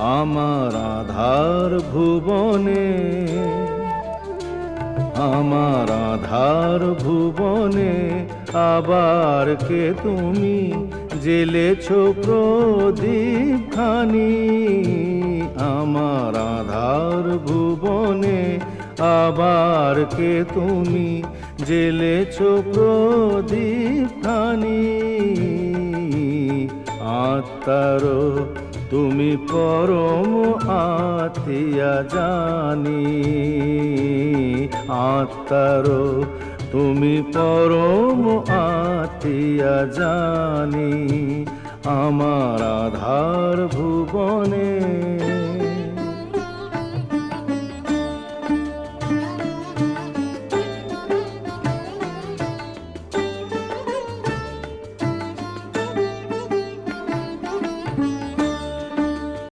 আমার আধার ভুবনে, আমার আধার ভুবনে আবার কে তুমি জেলেছ প্রদীপ খানি? আমার আধার ভুবনে আবার কে তুমি জেলেছ প্রদীপ খানি? আত্মারো তুমি পরম আতিয়া জানি। আত্মার তুমি পরম আতিয়া জানি। আমার আধার ভুবনে